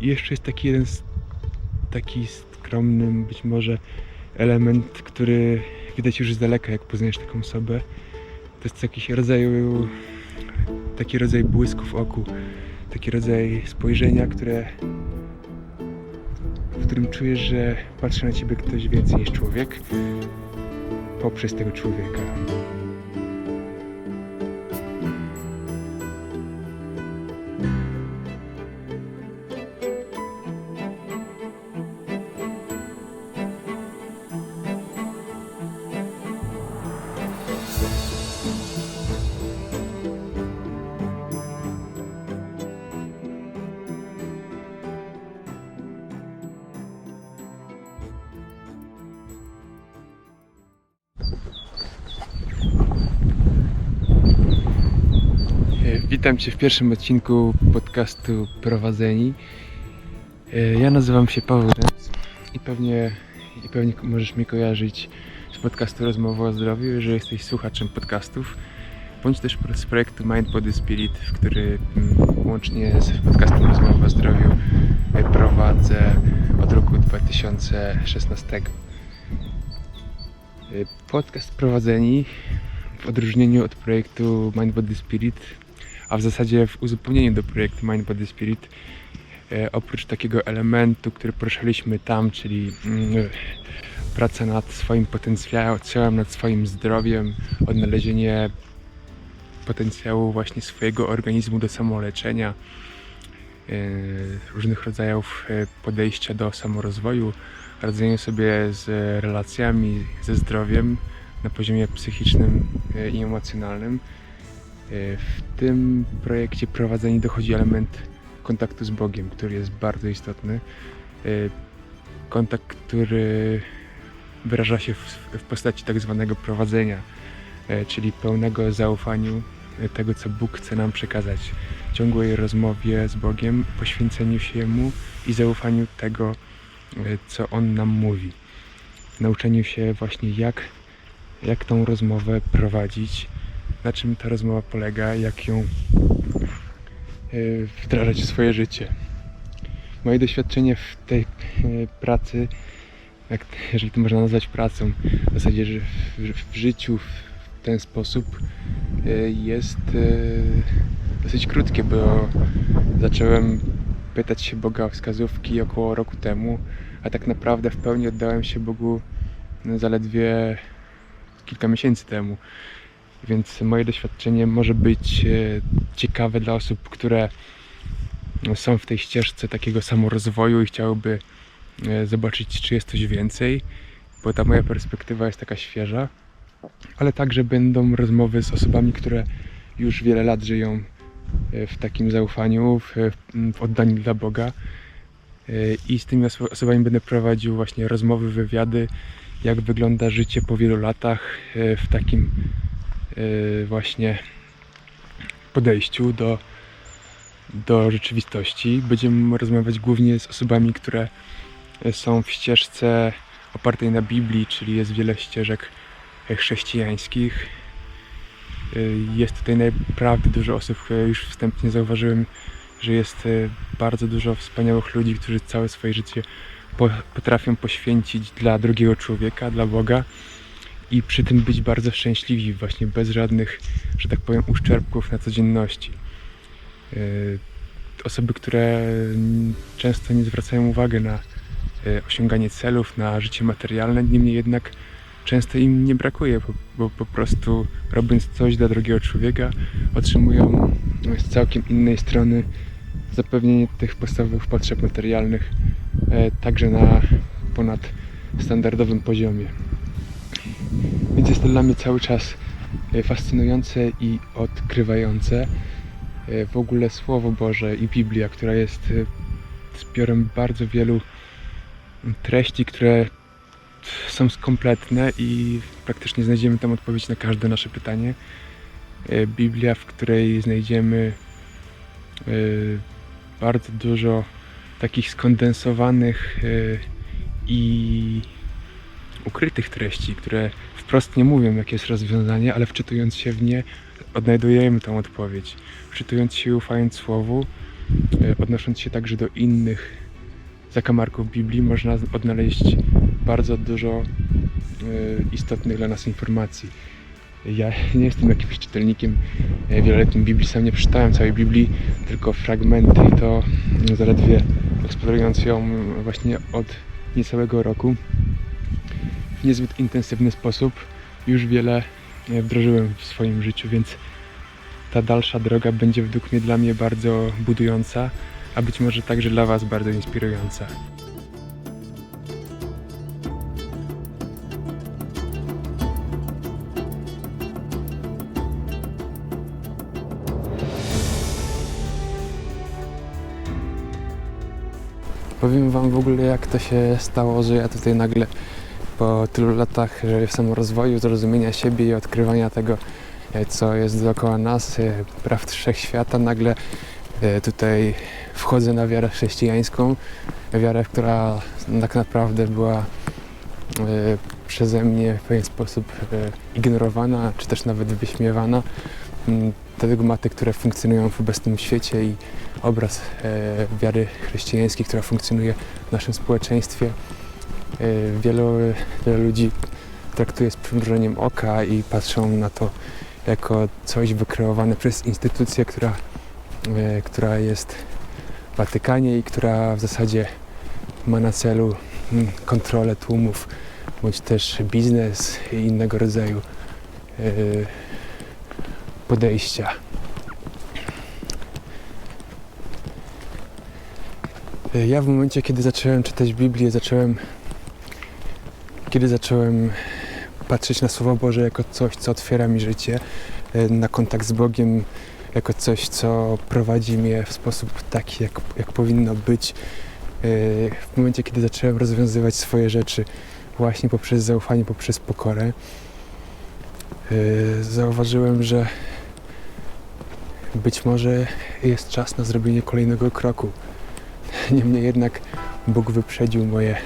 I jeszcze jest taki jeden taki skromny być może element, który widać już z daleka, jak poznajesz taką osobę. To jest jakiś rodzaj, taki rodzaj błysku w oku, taki rodzaj spojrzenia, które, w którym czujesz, że patrzy na ciebie ktoś więcej niż człowiek poprzez tego człowieka. Witam Cię w pierwszym odcinku podcastu Prowadzeni. E, Ja nazywam się Paweł Dęc i pewnie, i pewnie możesz mnie kojarzyć z podcastu Rozmowa o Zdrowiu, jeżeli jesteś słuchaczem podcastów, bądź też z projektu Mind Body Spirit, w który mm, łącznie z podcastem Rozmowa o Zdrowiu e, prowadzę od roku 2016. E, Podcast Prowadzeni w odróżnieniu od projektu Mind Body Spirit a w zasadzie w uzupełnieniu do projektu Mind Body Spirit e, oprócz takiego elementu, który poruszaliśmy tam, czyli mm, praca nad swoim potencjałem, nad swoim zdrowiem, odnalezienie potencjału właśnie swojego organizmu do samoleczenia, e, różnych rodzajów e, podejścia do samorozwoju, radzenie sobie z relacjami, ze zdrowiem na poziomie psychicznym i emocjonalnym. E, W tym projekcie prowadzeni dochodzi element kontaktu z Bogiem, który jest bardzo istotny. E, Kontakt, który wyraża się w, postaci tak zwanego prowadzenia, e, czyli pełnego zaufaniu tego, co Bóg chce nam przekazać. Ciągłej rozmowie z Bogiem, poświęceniu się Mu i zaufaniu tego, co On nam mówi. Nauczeniu się właśnie, jak, jak tą rozmowę prowadzić, na czym ta rozmowa polega, jak ją y, wdrażać w swoje życie. Moje doświadczenie w tej y, pracy, jak, jeżeli to można nazwać pracą, w zasadzie, że w, w życiu w ten sposób y, jest dosyć krótkie, bo zacząłem pytać się Boga o wskazówki około roku temu, a tak naprawdę w pełni oddałem się Bogu zaledwie kilka miesięcy temu. Więc moje doświadczenie może być e, ciekawe dla osób, które są w tej ścieżce takiego samorozwoju i chciałyby e, zobaczyć, czy jest coś więcej, bo ta moja perspektywa jest taka świeża, ale także będą rozmowy z osobami, które już wiele lat żyją e, w takim zaufaniu, w, w oddaniu dla Boga. I z tymi oso- osobami będę prowadził właśnie rozmowy, wywiady, jak wygląda życie po wielu latach w takim właśnie podejściu do, do rzeczywistości. Będziemy rozmawiać głównie z osobami, które są w ścieżce opartej na Biblii, czyli jest wiele ścieżek e, chrześcijańskich. E, Jest tutaj naprawdę dużo osób, już wstępnie zauważyłem, że jest e, bardzo dużo wspaniałych ludzi, którzy całe swoje życie po- potrafią poświęcić dla drugiego człowieka, dla Boga i przy tym być bardzo szczęśliwi, właśnie bez żadnych, że tak powiem, uszczerbków na codzienności. Yy, Osoby, które często nie zwracają uwagi na yy, osiąganie celów, na życie materialne, niemniej jednak często im nie brakuje, bo, bo po prostu robiąc coś dla drugiego człowieka, otrzymują z całkiem innej strony zapewnienie tych podstawowych potrzeb materialnych e, także na ponad standardowym poziomie. Jest to dla mnie cały czas e, fascynujące i odkrywające. E, W ogóle Słowo Boże i Biblia, która jest e, zbiorem bardzo wielu treści, które są kompletne i praktycznie znajdziemy tam odpowiedź na każde nasze pytanie. Biblia, w której znajdziemy bardzo dużo takich skondensowanych i ukrytych treści, które wprost nie mówią, jakie jest rozwiązanie, ale wczytując się w nie, odnajdujemy tą odpowiedź. Wczytując się i ufając Słowu, e, odnosząc się także do innych zakamarków Biblii, można odnaleźć bardzo dużo e, istotnych dla nas informacji. Ja nie jestem jakimś czytelnikiem e, wieloletnim Biblii, sam nie przeczytałem całej Biblii, tylko fragmenty i to zaledwie eksplorując ją właśnie od niecałego roku niezbyt intensywny sposób już wiele e, wdrożyłem w swoim życiu, więc ta dalsza droga będzie według mnie dla mnie bardzo budująca, a być może także dla Was bardzo inspirująca. Powiem Wam w ogóle, jak to się stało, że ja tutaj nagle po tylu latach e, samorozwoju, zrozumienia siebie i odkrywania tego, e, co jest dookoła nas, e, praw wszechświata, nagle tutaj wchodzę na wiarę chrześcijańską, wiarę, która tak naprawdę była przeze mnie w pewien sposób ignorowana, czy też nawet wyśmiewana. Mm, Te dogmaty, które funkcjonują w obecnym świecie i obraz wiary chrześcijańskiej, która funkcjonuje w naszym społeczeństwie. E, Wielu, ludzi traktuje z przymrużeniem oka i patrzą na to jako coś wykreowane przez instytucję, która, e, która jest w Watykanie i która w zasadzie ma na celu mm, kontrolę tłumów, bądź też biznes i innego rodzaju e, podejścia. Ja w momencie, kiedy zacząłem czytać Biblię, zacząłem kiedy zacząłem patrzeć na Słowo Boże jako coś, co otwiera mi życie, e, na kontakt z Bogiem, jako coś, co prowadzi mnie w sposób taki, jak, jak powinno być. E, W momencie, kiedy zacząłem rozwiązywać swoje rzeczy właśnie poprzez zaufanie, poprzez pokorę, e, zauważyłem, że być może jest czas na zrobienie kolejnego kroku. Niemniej jednak Bóg wyprzedził moje,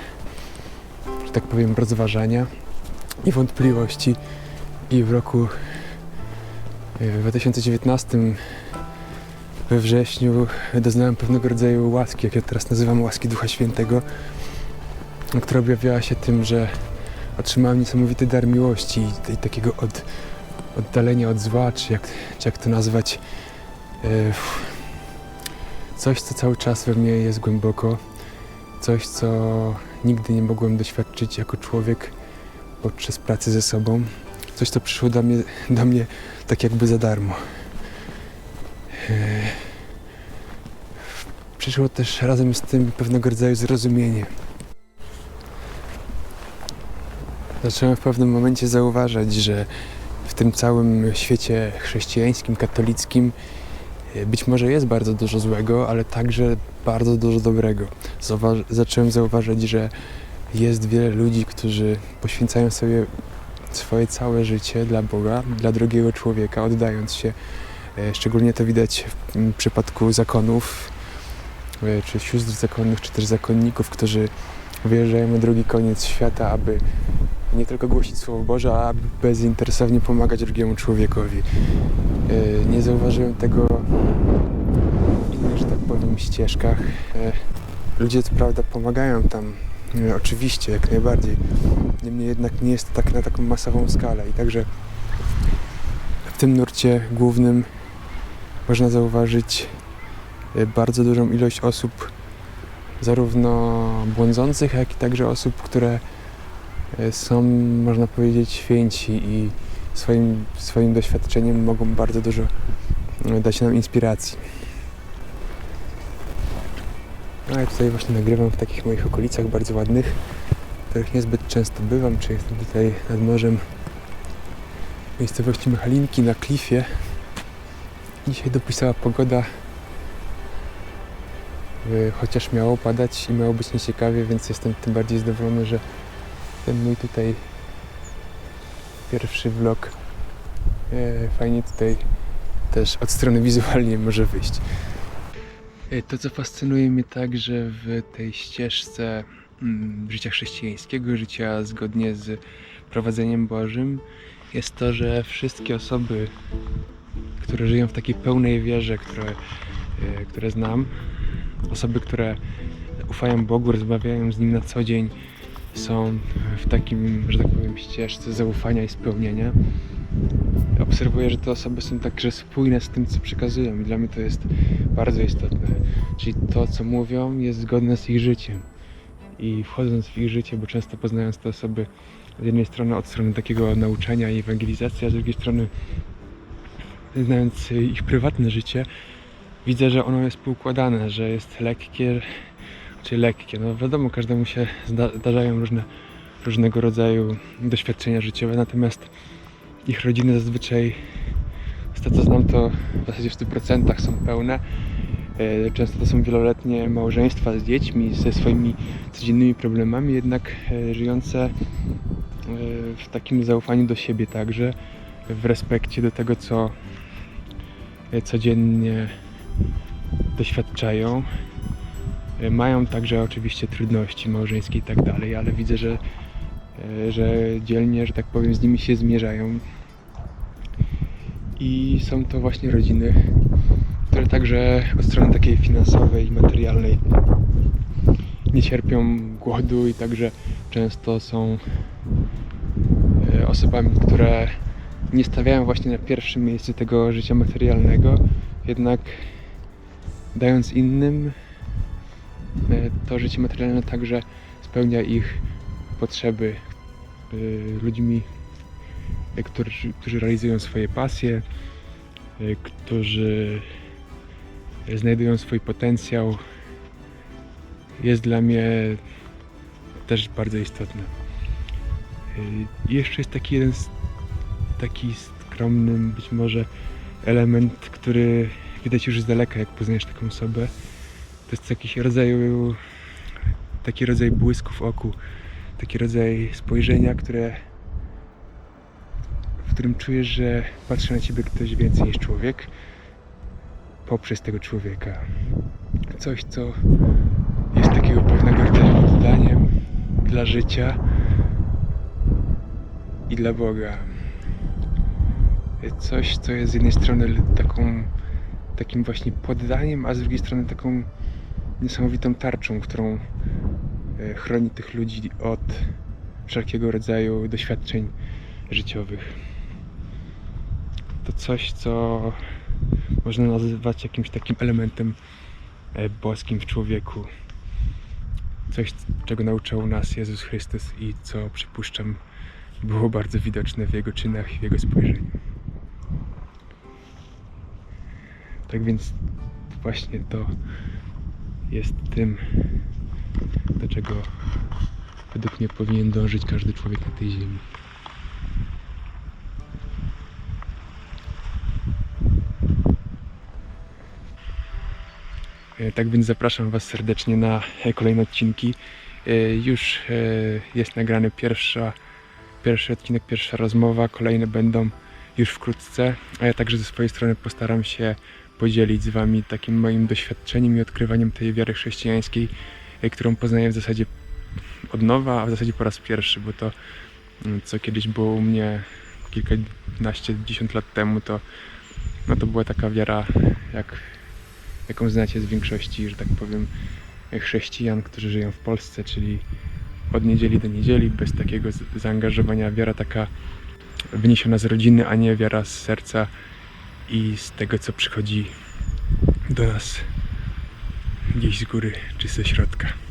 tak powiem, rozważania i wątpliwości. I w roku e, 2019 we wrześniu doznałem pewnego rodzaju łaski, jak ja teraz nazywam łaski Ducha Świętego, która objawiała się tym, że otrzymałem niesamowity dar miłości i, i takiego od, oddalenia od zła, czy jak, czy jak to nazwać, e, coś, co cały czas we mnie jest głęboko, coś, co nigdy nie mogłem doświadczyć jako człowiek podczas pracy ze sobą, coś, co przyszło do mnie, do mnie tak jakby za darmo. E, Przyszło też razem z tym pewnego rodzaju zrozumienie. Zacząłem w pewnym momencie zauważać, że w tym całym świecie chrześcijańskim, katolickim być może jest bardzo dużo złego, ale także bardzo dużo dobrego. Zauwa- zacząłem zauważać, że jest wiele ludzi, którzy poświęcają sobie swoje całe życie dla Boga, dla drugiego człowieka, oddając się. E, Szczególnie to widać w przypadku zakonów, e, czy sióstr zakonnych, czy też zakonników, którzy wyjeżdżają na drugi koniec świata, aby nie tylko głosić Słowo Boże, a bezinteresownie pomagać drugiemu człowiekowi. E, Nie zauważyłem tego w innych, że tak powiem, ścieżkach. E, Ludzie co prawda pomagają tam, e, oczywiście, jak najbardziej. Niemniej jednak nie jest to tak na taką masową skalę i także w tym nurcie głównym można zauważyć bardzo dużą ilość osób, zarówno błądzących, jak i także osób, które są, można powiedzieć, święci i swoim, swoim doświadczeniem mogą bardzo dużo e, dać nam inspiracji. No ja tutaj właśnie nagrywam w takich moich okolicach bardzo ładnych, w których niezbyt często bywam, czy jestem tutaj nad morzem miejscowości Mechalinki na klifie. Dzisiaj dopisała pogoda, y, chociaż miało padać i miało być nieciekawie, więc jestem tym bardziej zadowolony, że ten mój tutaj pierwszy vlog e, fajnie tutaj też od strony wizualnej może wyjść. E, To, co fascynuje mnie także w tej ścieżce mm, życia chrześcijańskiego, życia zgodnie z prowadzeniem Bożym, jest to, że wszystkie osoby, które żyją w takiej pełnej wierze, które e, które znam, osoby, które ufają Bogu, rozmawiają z Nim na co dzień, są w takim, że tak powiem, ścieżce zaufania i spełnienia. Obserwuję, że te osoby są także spójne z tym, co przekazują i dla mnie to jest bardzo istotne. Czyli to, co mówią, jest zgodne z ich życiem. I wchodząc w ich życie, bo często poznając te osoby z jednej strony od strony takiego nauczania i ewangelizacji, a z drugiej strony znając ich prywatne życie, widzę, że ono jest poukładane, że jest lekkie, czy lekkie. No wiadomo, każdemu się zda zdarzają różne, różnego rodzaju doświadczenia życiowe, natomiast ich rodziny zazwyczaj, z tego co znam, to w zasadzie w 100% są pełne. E, Często to są wieloletnie małżeństwa z dziećmi, ze swoimi codziennymi problemami, jednak e, żyjące e, w takim zaufaniu do siebie także, w respekcie do tego, co codziennie doświadczają. E, Mają także oczywiście trudności małżeńskie i tak dalej, ale widzę, że, e, że dzielnie, że tak powiem, z nimi się zmierzają. I są to właśnie rodziny, które także od strony takiej finansowej i materialnej nie cierpią głodu i także często są e, osobami, które nie stawiają właśnie na pierwszym miejscu tego życia materialnego, jednak dając innym to życie materialne także spełnia ich potrzeby e, ludźmi, e, którzy, którzy realizują swoje pasje, e, którzy znajdują swój potencjał, jest dla mnie też bardzo istotne. E, jeszcze jest taki jeden taki skromny być może element, który widać już z daleka, jak poznajesz taką osobę. To jest jakiś rodzaj, taki rodzaj błysku w oku, taki rodzaj spojrzenia, które, w którym czujesz, że patrzy na ciebie ktoś więcej niż człowiek poprzez tego człowieka. Coś, co jest takiego pewnego rodzaju oddaniem dla życia i dla Boga. Coś, co jest z jednej strony taką, takim właśnie poddaniem, a z drugiej strony taką niesamowitą tarczą, którą e, chroni tych ludzi od wszelkiego rodzaju doświadczeń życiowych. To coś, co można nazywać jakimś takim elementem e, boskim w człowieku. Coś, czego nauczał nas Jezus Chrystus i co przypuszczam było bardzo widoczne w Jego czynach i w Jego spojrzeniu. Tak więc właśnie to jest tym, do czego według mnie powinien dążyć każdy człowiek na tej ziemi. E, Tak więc zapraszam Was serdecznie na e, kolejne odcinki. E, Już jest nagrany pierwsza, pierwszy odcinek, pierwsza rozmowa, kolejne będą już wkrótce, a ja także ze swojej strony postaram się podzielić z Wami takim moim doświadczeniem i odkrywaniem tej wiary chrześcijańskiej, e, którą poznaję w zasadzie od nowa, a w zasadzie po raz pierwszy, bo to mm, co kiedyś było u mnie kilkanaście, dziesiąt lat temu, to, no to była taka wiara, jak, jaką znacie z większości, że tak powiem, chrześcijan, którzy żyją w Polsce, czyli od niedzieli do niedzieli, bez takiego zaangażowania, wiara taka wyniesiona z rodziny, a nie wiara z serca i z tego, co przychodzi do nas gdzieś z góry czy ze środka.